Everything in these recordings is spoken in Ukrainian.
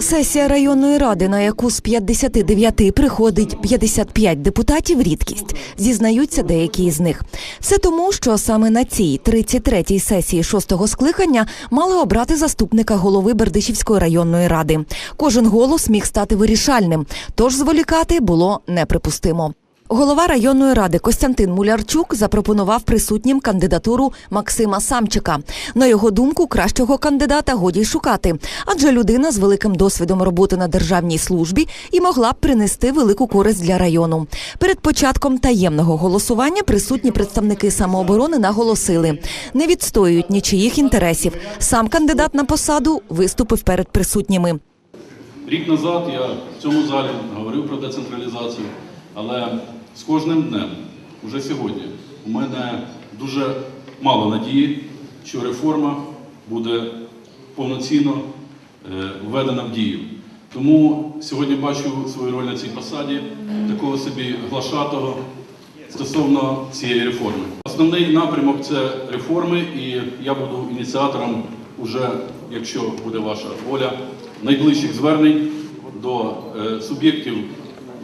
Сесія районної ради, на яку з 59 приходить 55 депутатів, рідкість. Зізнаються деякі із них. Все тому, що саме на цій 33-й сесії шостого скликання мали обрати заступника голови Бердичівської районної ради. Кожен голос міг стати вирішальним, тож зволікати було неприпустимо. Голова районної ради Костянтин Мулярчук запропонував присутнім кандидатуру Максима Самчика. На його думку, кращого кандидата годі й шукати, адже людина з великим досвідом роботи на державній службі і могла б принести велику користь для району. Перед початком таємного голосування присутні представники самооборони наголосили, не відстоюють нічиїх інтересів. Сам кандидат на посаду виступив перед присутніми. Рік назад я в цьому залі говорив про децентралізацію, але з кожним днем, уже сьогодні, у мене дуже мало надії, що реформа буде повноцінно е, введена в дію. Тому сьогодні бачу свою роль на цій посаді, такого собі глашатого стосовно цієї реформи. Основний напрямок це реформи, і я буду ініціатором, уже, якщо буде ваша воля, найближчих звернень до е, суб'єктів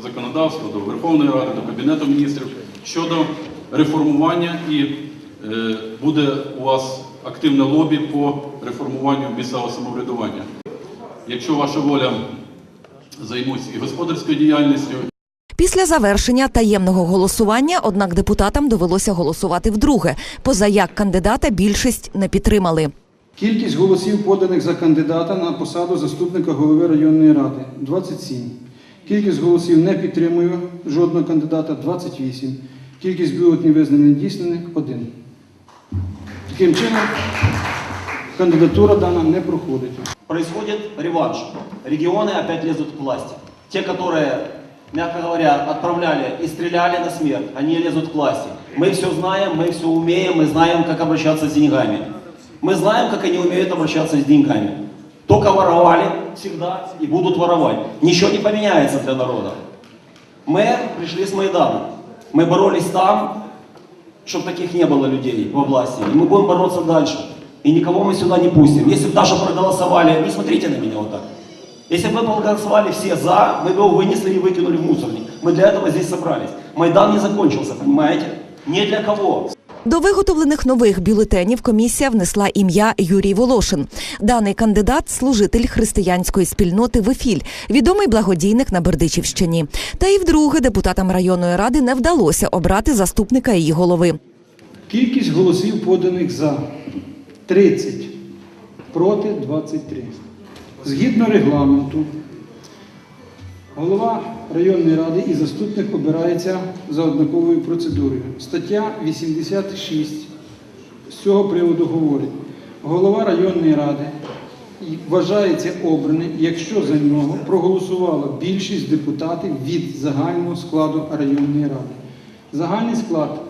законодавства, до Верховної Ради, до Кабінету міністрів щодо реформування і е, буде у вас активне лобі по реформуванню місцевого самоврядування. Якщо ваша воля займусь і господарською діяльністю, Після завершення таємного голосування, однак депутатам довелося голосувати вдруге, поза як кандидата більшість не підтримали. Кількість голосів поданих за кандидата на посаду заступника голови районної ради 27. Кількість голосів не підтримую жодного кандидата 28. Кількість бюлетнів визнаних дійснених 1. Таким чином, кандидатура дана не проходить. происходит реванш. Регионы опять лезут к власти. Те, которые, мягко говоря, отправляли и стреляли на смерть, они лезут к власти. Мы все знаем, мы все умеем, мы знаем, как обращаться с деньгами. Мы знаем, как они умеют обращаться с деньгами. Только воровали всегда и будут воровать. Ничего не поменяется для народа. Мы пришли с Майдана. Мы боролись там, чтобы таких не было людей во власти. И мы будем бороться дальше. И никого мы сюда не пустим. Если бы даже проголосовали, не смотрите на меня вот так. Если бы мы проголосовали все за, мы бы его вынесли и выкинули в мусорник. Мы для этого здесь собрались. Майдан не закончился, понимаете? Не для кого. До виготовлених нових бюлетенів комісія внесла ім'я Юрій Волошин. Даний кандидат служитель християнської спільноти Вифіль, відомий благодійник на Бердичівщині. Та і вдруге депутатам районної ради не вдалося обрати заступника її голови. Кількість голосів поданих за 30, проти 23. Згідно регламенту, голова районної ради і заступник обирається за однаковою процедурою. Стаття 86 з цього приводу говорить, голова районної ради вважається обраним, якщо за нього проголосувала більшість депутатів від загального складу районної ради. Загальний склад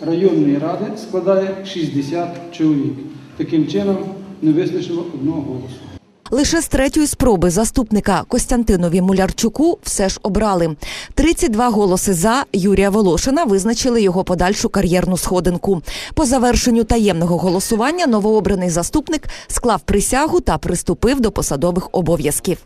районної ради складає 60 чоловік. Таким чином не вистачило одного голосу. Лише з третьої спроби заступника Костянтинові Мулярчуку все ж обрали. 32 голоси за Юрія Волошина визначили його подальшу кар'єрну сходинку. По завершенню таємного голосування новообраний заступник склав присягу та приступив до посадових обов'язків.